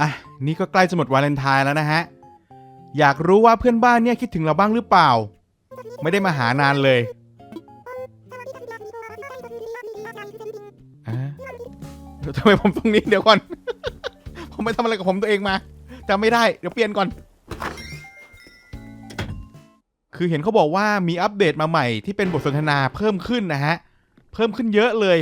อะนี่ก็ใกล้จะหมดวาเลนไทน์แล้วนะฮะ อยากรู้ว่าเพื่อนบ้านเนี่ยคิดถึงเราบ้างหรือเปล่า ไม่ได้มาหานานเลยอะเดี๋ยวทำไมผมตรงนี้เดี๋ยวก่อน ผมไปทำอะไรกับผมตัวเองมาจำไม่ได้ เดี๋ยวเปลี่ยนก่อน คือเห็นเขาบอกว่ามีอัปเดตมาใหม่ที่เป็นบทสนทนาเพิ่มขึ้นนะฮะ เพิ่มขึ้นเยอะเลย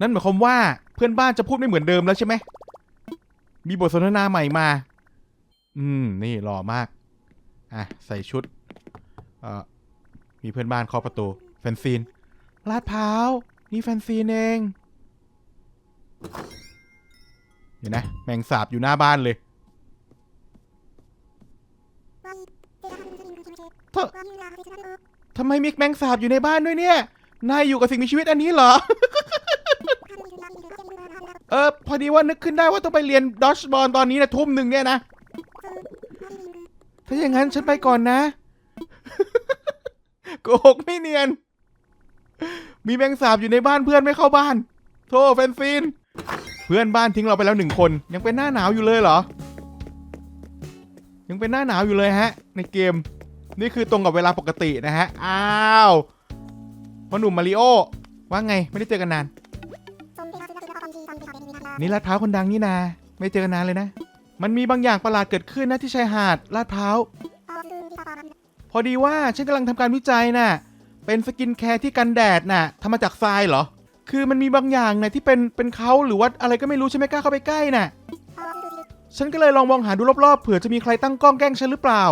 นั่นหมายความว่าเพื่อนบ้านจะพูดไม่เหมือนเดิมแล้วใช่ไหม มีบทสนทนาใหม่มา อืม นี่หล่อมาก อะ ใส่ชุด เอ่อ มีเพื่อนบ้านเคาะประตู แฟนซีน ลาดพร้าว นี่แฟนซีนเอง เห็นนะ แมงสาบอยู่หน้าบ้านเลยททำไมมีแมงสาบอยู่ในบ้านด้วยเนี่ย นายอยู่กับสิ่งมีชีวิตอันนี้เหรอ เออพอดีว่านึกขึ้นได้ว่าต้องไปเรียนดอชบอลตอนนี้นะทุ่มหนึ่งเนี่ยนะ ถ้าอย่างนั้นฉันไปก่อนนะโกหกไม่เนียน มีแมงสาบอยู่ในบ้านเพื่อนไม่เข้าบ้าน โทษแฟนซีน เพื่อนบ้านทิ้งเราไปแล้วหนึ่งคน ยังเป็นหน้าหนาวอยู่เลยเหรอ ยังเป็นหน้าหนาวอยู่เลยฮะ ในเกม นี่คือตรงกับเวลาปกตินะฮะ อ้าวพ่อหนุ่มมาริโอว่าไงไม่ได้เจอกันนาน นี่ลาดพร้าวคนดังนี่นา ไม่เจอกันนานเลยนะ มันมีบางอย่างประหลาดเกิดขึ้นนะที่ชายหาดลาดพร้าวพอดีว่าฉันกำลังทำการวิจัยน่ะ เป็นสกินแคร์ที่กันแดดน่ะทำมาจากทรายเหรอ คือมันมีบางอย่างน่ะที่เป็นเป็นเขาหรือว่าอะไรก็ไม่รู้ฉันไม่กล้าเข้าไปใกล้น่ะ ฉันก็เลยลองมองหาดูรอบๆเผื่อจะมีใครตั้งกล้องแกล้งฉันหรือเปล่า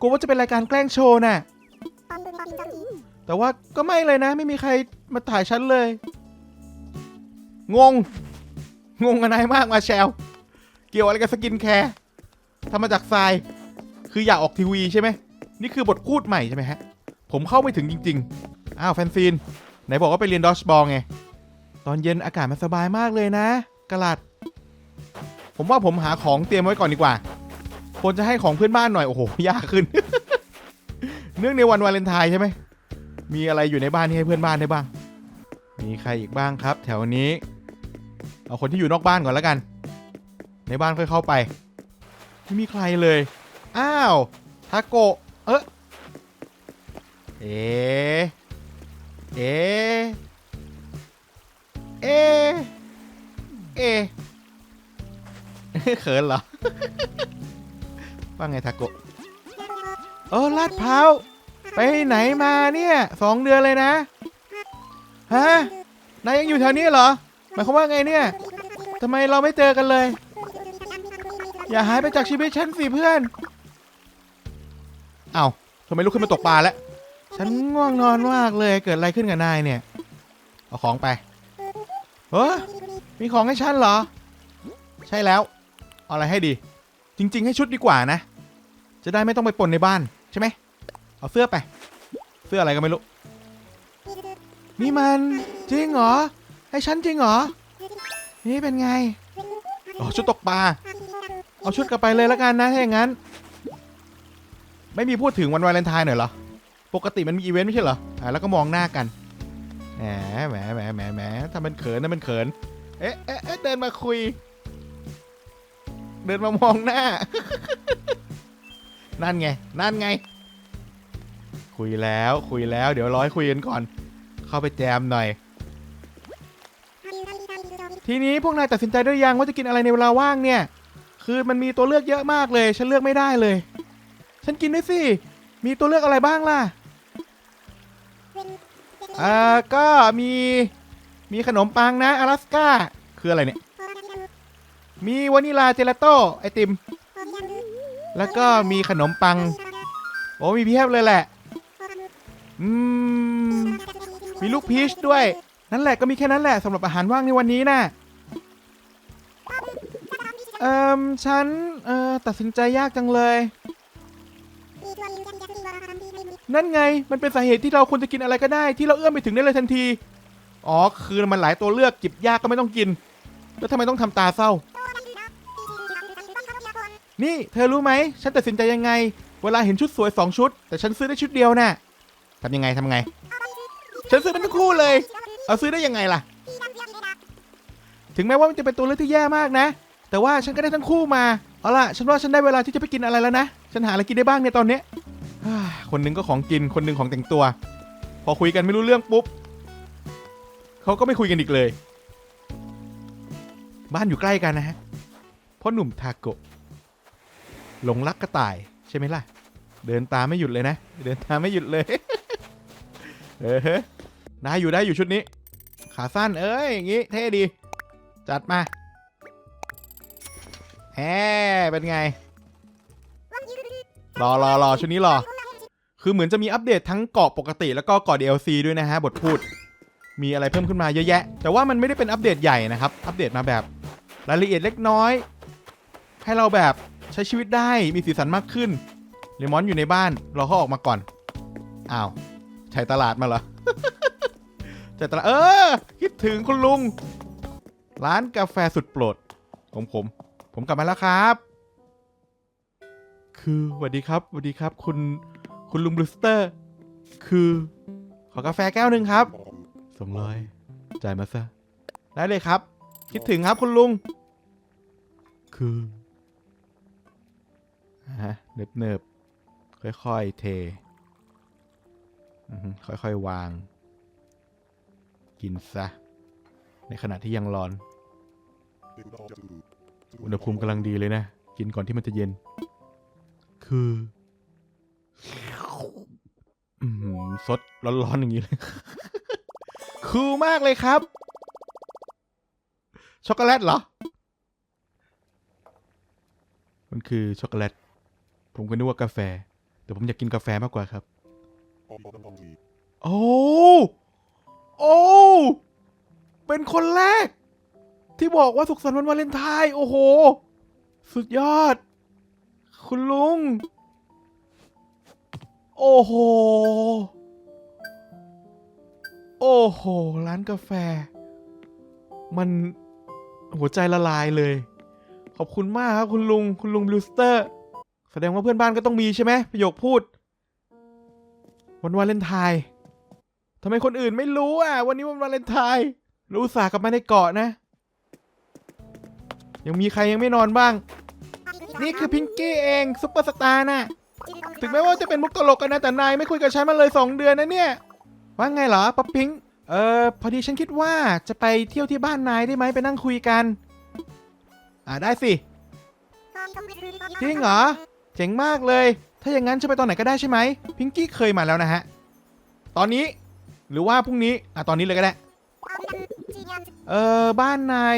กลัวว่าจะเป็นรายการแกล้งโชว์น่ะ แต่ว่าก็ไม่เลยนะ ไม่มีใครมาถ่ายฉันเลย งง งงกันนายมากมาแชลเกี่ยวอะไรกับสกินแคร์ทำมาจากทราย คืออยากออกทีวีใช่ไหม นี่คือบทพูดใหม่ใช่ไหมฮะ ผมเข้าไม่ถึงจริง ๆ อ้าวแฟนซีน ไหนบอกว่าไปเรียนดอชบอลไง ตอนเย็นอากาศมันสบายมากเลยนะ กระลัด ผมว่าผมหาของเตรียมไว้ก่อนดีกว่าควรจะให้ของเพื่อนบ้านหน่อย โอ้โห ยากขึ้น เนื่องในวันวาเลนไทน์ใช่ไหม มีอะไรอยู่ในบ้านที่ให้เพื่อนบ้านได้บ้าง มีใครอีกบ้างครับ แถวนี้ เอาคนที่อยู่นอกบ้านก่อนแล้วกัน ในบ้านค่อยเข้าไป ไม่มีใครเลย อ้าวทาโกะเอะเอะเอะเอเอะเขินเหรอ ว่าไงทาโกะเออลาดพร้าวไปไหนมาเนี่ยสองเดือนเลยนะ ฮะ นายยังอยู่แถวนี้เหรอ หมายความว่าไงเนี่ยทำไมเราไม่เจอกันเลย อย่าหายไปจากชีวิตฉันสิเพื่อน เอา้าทำไมลุกขึ้นมาตกปลาแล้ว ฉันง่วงนอนมากเลยเกิดอะไรขึ้นกับนายเนี่ย เอาของไปเออมีของให้ฉันเหรอ ใช่แล้ว เอาอะไรให้ดี จริง ๆ ให้ชุดดีกว่านะ จะได้ไม่ต้องไปปนในบ้านใช่ไหม เอาเสื้อไป เสื้ออะไรก็ไม่รู้ นี่มันจริงเหรอ ให้ฉันจริงเหรอ นี่เป็นไง อ๋อชุดตกปลา เอาชุดกลับไปเลยแล้วกันนะถ้าอย่างนั้น ไม่มีพูดถึงวันวาเลนไทน์หน่อยเหรอ ปกติมันมีอีเวนต์ไม่ใช่เหรอ อ่าแล้วก็มองหน้ากันแหมแหมแหมแหมแหมถ้ามันเขินนะมันเขิน เอ๊ะเอ๊ะเอ๊ะเดินมาคุย เดินมามองหน้า นั่นไง นั่นไง คุยแล้วคุยแล้ว เดี๋ยวร้อยคุยกันก่อน เข้าไปแจมหน่อย ทีนี้พวกนายตัดสินใจได้ยังว่าจะกินอะไรในเวลาว่างเนี่ย คือมันมีตัวเลือกเยอะมากเลย ฉันเลือกไม่ได้เลย ฉันกินด้วยสิ มีตัวเลือกอะไรบ้างล่ะอ่าก็มีมีขนมปังนะอลาสก้า คืออะไรเนี่ย มีวานิลาเจลาโต้ไอติม แล้วก็มีขนมปัง โอ้มีเพียบเลยแหละ อืม มีลูกพีชด้วย นั่นแหละก็มีแค่นั้นแหละสำหรับอาหารว่างในวันนี้นะเอ่อฉันเอ่อตัดสินใจยากจังเลย นั่นไงมันเป็นสาเหตุที่เราควรจะกินอะไรก็ได้ ที่เราเอื้อมไปถึงได้เลยทันที อ๋อคือมันหลายตัวเลือกจิบยากก็ไม่ต้องกิน แล้วทำไมต้องทำตาเศร้า นี่เธอรู้ไหมฉันตัดสินใจยังไง เวลาเห็นชุดสวยสองชุด แต่ฉันซื้อได้ชุดเดียวน่ะทำยังไงทำไง ฉันซื้อมันทั้งคู่เลย เอาซื้อได้ยังไงล่ะ ถึงแม้ว่ามันจะเป็นตัวเลือกที่แย่มากนะ แต่ว่าฉันก็ได้ทั้งคู่มา เอาล่ะ ฉันว่าฉันได้เวลาที่จะไปกินอะไรแล้วนะ ฉันหาอะไรกินได้บ้างเนี่ยตอนเนี้ยคนหนึงก็ของกิน คนหนึงของแต่งตัว พอคุยกันไม่รู้เรื่องปุ๊บ เขาก็ไม่คุยกันอีกเลย บ้านอยู่ใกล้กันนะฮะพ่อหนุ่มทาโกะหลงรักกระต่ายใช่ไหมล่ะ เดินตามไม่หยุดเลยนะ เดินตามไม่หยุดเลย เออเฮ้ยได้อยู่ได้อยู่ชุดนี้ ขาสั้นเอ้ยอย่างงี้เท่ดี จัดมาแฮเป็นไง รอรอรอชุดนี้รอ คือเหมือนจะมีอัปเดตทั้งเกาะปกติแล้วก็เกาะ DLC ด้วยนะฮะ บทพูด มีอะไรเพิ่มขึ้นมาเยอะแยะ แต่ว่ามันไม่ได้เป็นอัปเดตใหญ่นะครับ อัปเดตมาแบบรายละเอียดเล็กน้อย ให้เราแบบใช้ชีวิตได้มีสีสันมากขึ้นเลมอนอยู่ในบ้านรอเขาออกมาก่อน อ้าวใช้ตลาดมาเหรอ ใช้ตลาดเออ คิดถึงคุณลุง ร้านกาแฟสุดโปรดของผม ผมกลับมาแล้วครับ คือสวัสดีครับสวัสดีครับ คุณคุณลุงบลูสเตอร์ คือ ขอกาแฟแก้วหนึ่งครับสองร้อยจ่ายมาซะได้เลยครับ คิดถึงครับคุณลุง คือฮะเนิบเนิบๆค่อยๆเทอือฮึค่อยๆวาง กินซะ ในขณะที่ยังร้อน อุณหภูมิกำลังดีเลยนะ กินก่อนที่มันจะเย็น คืออืมสดร้อนๆอย่างนี้เลย คูลมากเลยครับ ช็อกโกแลตเหรอ มันคือช็อกโกแลต ผมก็นึกว่ากาแฟ แต่ผมอยากกินกาแฟมากกว่าครับ โอ้ โอ้ เป็นคนแรก ที่บอกว่าสุขสันต์วันวาเลนไทน์โอ้โห สุดยอด คุณลุง โอ้โห โอ้โห ร้านกาแฟ มันหัวใจละลายเลย ขอบคุณมากครับคุณลุง คุณลุงบลูสเตอร์ แสดงว่าเพื่อนบ้านก็ต้องมีใช่ไหมประโยคพูด วันวาเลนไทน์ำไมคนอื่นไม่รู้อะ วันนี้วันวาเลนไทน์รู้สาห์กลับมาในเกาะนะ ยังมีใครยังไม่นอนบ้าง นี่คือพิงกี้เองซุปเปอร์สตาร์น่ะ ถึงแม้ว่าจะเป็นมุกตลกกันนะแต่นายไม่คุยกับฉันมาเลย 2 เดือนนะเนี่ย ว่าไงเหรอป๊อปพิงค์เออพอดีฉันคิดว่าจะไปเที่ยวที่บ้านนายได้ไหมไปนั่งคุยกัน อ่าได้สิ จริงเหรอ เจ๋งมากเลย ถ้าอย่างนั้นจะไปตอนไหนก็ได้ใช่ไหม พิงกี้เคยมาแล้วนะฮะ ตอนนี้ หรือว่าพรุ่งนี้อะตอนนี้เลยก็ได้ เออบ้านนาย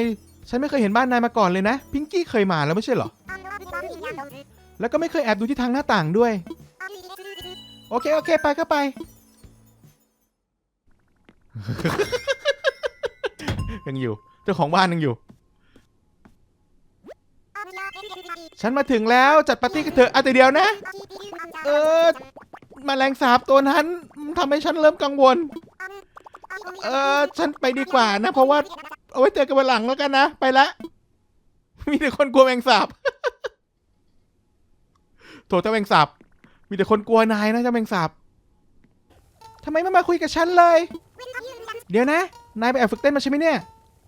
ฉันไม่เคยเห็นบ้านนายมาก่อนเลยนะ พิงกี้เคยมาแล้วไม่ใช่เหรอ แล้วก็ไม่เคยแอบดูที่ทางหน้าต่างด้วย โอเค โอเค ไปก็ไป ยังอยู่ เจ้าของบ้านยังอยู่ ฉันมาถึงแล้วจัดปาร์ตี้กันเถอะอะแต่เดียวนะ เออมแมลงสาบตัวนั้นมัน ทำให้ฉันเริ่มกังวล เออฉันไปดีกว่านะ เพราะว่าเอาไว้เจอกันวันหลังแล้วกันนะ ไปละ มีแต่คนกลัวแมงสาบโถเจ้าแมงสาบมีแต่คนกลัวนายนะเจ้าแมงสาบทำไมไม่มาคุยกับฉันเลย เดี๋ยวนะ นายไปแอบฝึกเต้นมาใช่ไหมเนี่ย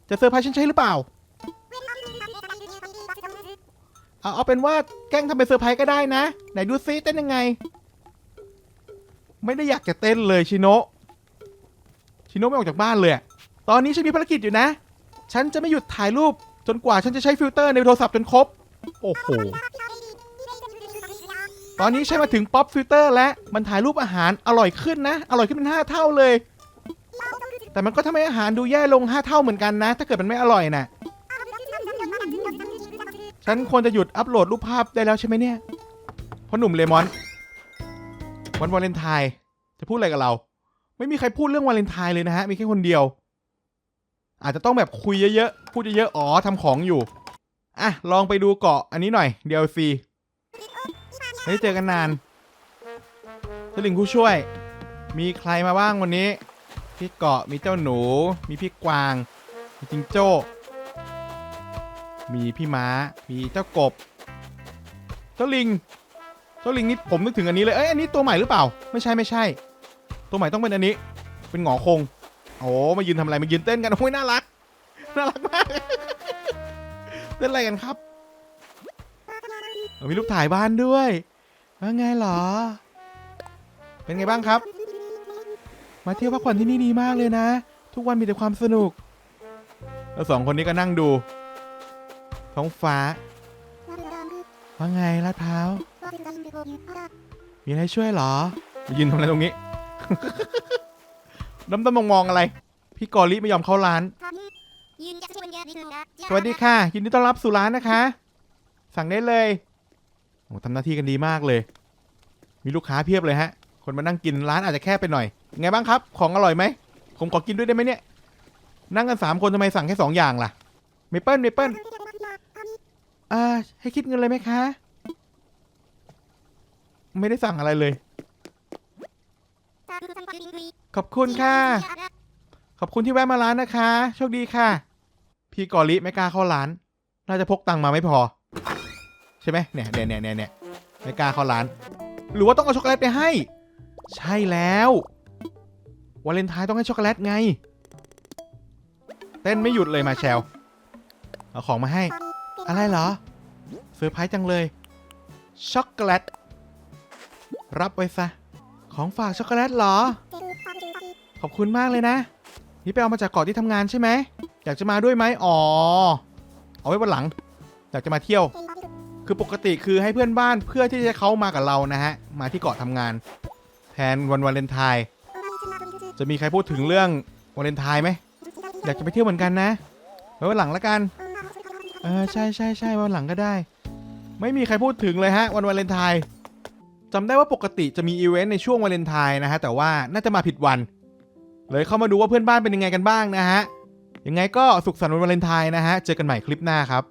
จะเซอร์ไพรส์ฉันใช่หรือเปล่า เอาเอาเป็นว่าแกล้งทำเป็นเซอร์ไพรส์ก็ได้นะ ไหนดูซิเต้นยังไง ไม่ได้อยากจะเต้นเลยชิโนะชิโนะไม่ออกจากบ้านเลย ตอนนี้ฉันมีภารกิจอยู่นะ ฉันจะไม่หยุดถ่ายรูปจนกว่าฉันจะใช้ฟิลเตอร์ในโทรศัพท์จนครบ โอ้โห ตอนนี้ใช้มาถึงป๊อปฟิลเตอร์แล้วมันถ่ายรูปอาหารอร่อยขึ้นนะ อร่อยขึ้นเป็น5เท่าเลย แต่มันก็ทำให้อาหารดูแย่ลง5เท่าเหมือนกันนะ ถ้าเกิดมันไม่อร่อยน่ะฉันควรจะหยุดอัปโหลดรูปภาพได้แล้วใช่ไหมเนี่ยพ่อหนุ่มเลมอน วันวาเลนไทน์จะพูดอะไรกับเรา ไม่มีใครพูดเรื่องวาเลนไทน์เลยนะฮะ มีแค่คนเดียว อาจจะต้องแบบคุยเยอะๆ พูดเยอะๆ อ๋อทำของอยู่ อะ ลองไปดูเกาะอันนี้หน่อย DLC ไม่ได้เจอกันนานเจ้าลิงผู้ช่วย มีใครมาบ้างวันนี้ พี่เกาะ มีเจ้าหนู มีพี่กวาง มีจิงโจ้ มีพี่ม้า มีเจ้ากบ เจ้าลิง เจ้าลิงนี่ผมนึกถึงอันนี้เลย เอ้ยอันนี้ตัวใหม่หรือเปล่า ไม่ใช่ไม่ใช่ ตัวใหม่ต้องเป็นอันนี้ เป็นหงอคง โอ้มายืนทำอะไรมายืนเต้นกันโอ้ยน่ารัก น่ารักมากเล่นอะไรกันครับมีรูปถ่ายบ้านด้วยว่าไงเหรอ เป็นไงบ้างครับ มาเที่ยวพักผ่อนที่นี่ดีมากเลยนะ ทุกวันมีแต่ความสนุก แล้วสองคนนี้ก็นั่งดู ท้องฟ้า ว่าไงลาดพร้าว มีอะไรช่วยเหรอมายืนทำอะไรตรงนี้ น้ำตามองๆอะไร พี่กอลิไม่ยอมเข้าร้าน สวัสดีค่ะ ยินดีต้อนรับสู่ร้านนะคะ สั่งได้เลยโอ้ทำหน้าที่กันดีมากเลย มีลูกค้าเพียบเลยฮะ คนมานั่งกินร้านอาจจะแคบไปหน่อย ไงบ้างครับ ของอร่อยไหม ผมขอกินด้วยได้ไหมเนี่ย นั่งกันสามคนทำไมสั่งแค่สองอย่างล่ะ เมเปิลเมเปิลอ่าให้คิดเงินเลยไหมคะ ไม่ได้สั่งอะไรเลย ขอบคุณค่ะ ขอบคุณที่แวะมาร้านนะคะ โชคดีค่ะ พี่กอลิไม่กล้าเข้าร้าน น่าจะพกตังค์มาไม่พอ ใช่ไหมเนี่ยเนี่ยเนี่ยเนี่ยเนี่ยไม่กล้าเข้าร้าน หรือว่าต้องเอาช็อกโกแลตไปให้ ใช่แล้ววาเลนไทน์ต้องให้ช็อกโกแลตไง เต้นไม่หยุดเลยมาแชลเอาของมาให้ อะไรเหรอเซอร์ไพรส์จังเลย ช็อกโกแลต รับไว้ซะ ของฝากช็อกโกแลตเหรอ ขอบคุณมากเลยนะ นี่ไปเอามาจากเกาะที่ทำงานใช่ไหม อยากจะมาด้วยไหมอ๋อ เอาไว้วันหลัง อยากจะมาเที่ยว คือปกติคือให้เพื่อนบ้านเพื่อที่จะเขามากับเรานะฮะ มาที่เกาะทำงาน แทนวันวาเลนไทน์ จะมีใครพูดถึงเรื่องวาเลนไทน์ไหม อยากจะไปเที่ยวเหมือนกันนะ ไว้วันหลังละกัน เออใช่ใช่ใช่วันหลังก็ได้ ไม่มีใครพูดถึงเลยฮะ วันวาเลนไทน์ จำได้ว่าปกติจะมีอีเวนต์ในช่วงวาเลนไทน์นะฮะ แต่ว่าน่าจะมาผิดวัน เลยเข้ามาดูว่าเพื่อนบ้านเป็นยังไงกันบ้างนะฮะ ยังไงก็สุขสันต์วันวาเลนไทน์นะฮะ เจอกันใหม่คลิปหน้าครับ